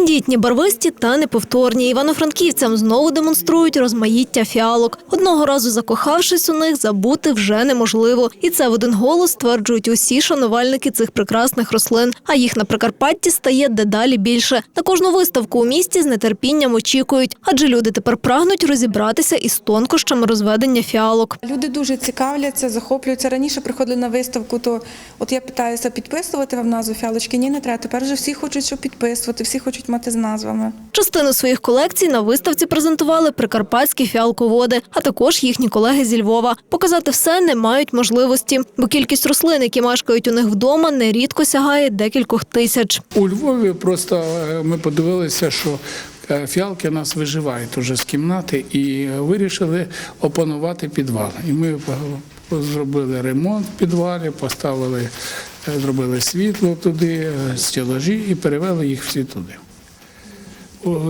Тендітні, барвисті та неповторні. Івано-франківцям знову демонструють розмаїття фіалок. Одного разу закохавшись у них, забути вже неможливо. І це в один голос стверджують усі шанувальники цих прекрасних рослин. А їх на Прикарпатті стає дедалі більше. На кожну виставку у місті з нетерпінням очікують, адже люди тепер прагнуть розібратися із тонкощами розведення фіалок. Люди дуже цікавляться, захоплюються. Раніше приходили на виставку, то от я питаюся, підписувати вам назву фіалочки? Ні, не треба. Тепер вже всі хочуть, щоб підписувати, всі хочуть мати з назвами. Частину своїх колекцій на виставці презентували прикарпатські фіалководи, а також їхні колеги зі Львова. Показати все не мають можливості, бо кількість рослин, які мешкають у них вдома, нерідко сягає декількох тисяч. У Львові просто е, ми подивилися, що е, фіалки у нас виживають уже з кімнати і вирішили опанувати підвал. І ми е, зробили ремонт в підвалі, поставили, е, зробили світло туди, е, стелажі і перевели їх всі туди.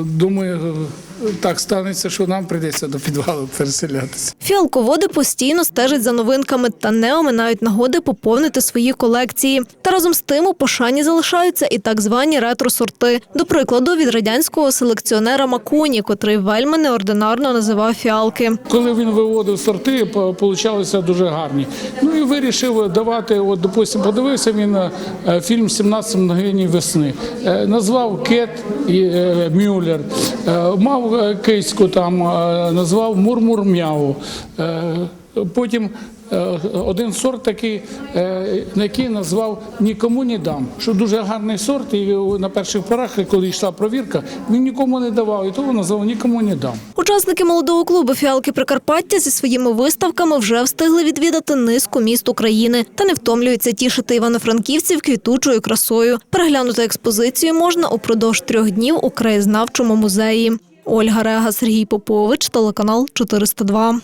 Думаю, так станеться, що нам прийдеться до підвалу переселятися. Фіалководи постійно стежать за новинками та не оминають нагоди поповнити свої колекції. Та разом з тим у пошані залишаються і так звані ретро-сорти. До прикладу, від радянського селекціонера Макуні, котрий вельми неординарно називав фіалки. Коли він виводив сорти, по- получалися дуже гарні. Ну і вирішив давати, от, допустим, подивився він е, фільм «17 мгновень весни. Е, Назвав Кет і е, Мюллер. Е, Мав е, киську там, е, назвав Мурмур Мяу. Е, Потім е, один сорт такий, е, який назвав Нікому не дам. Що дуже гарний сорт, і на перших порах, коли йшла провірка, він нікому не давав, і того назвав Нікому не дам. Учасники молодого клубу Фіалки Прикарпаття зі своїми виставками вже встигли відвідати низку міст України та не втомлюються тішити івано-франківців квітучою красою. Переглянути експозицію можна упродовж трьох днів у краєзнавчому музеї. Ольга Рега, Сергій Попович, телеканал 402.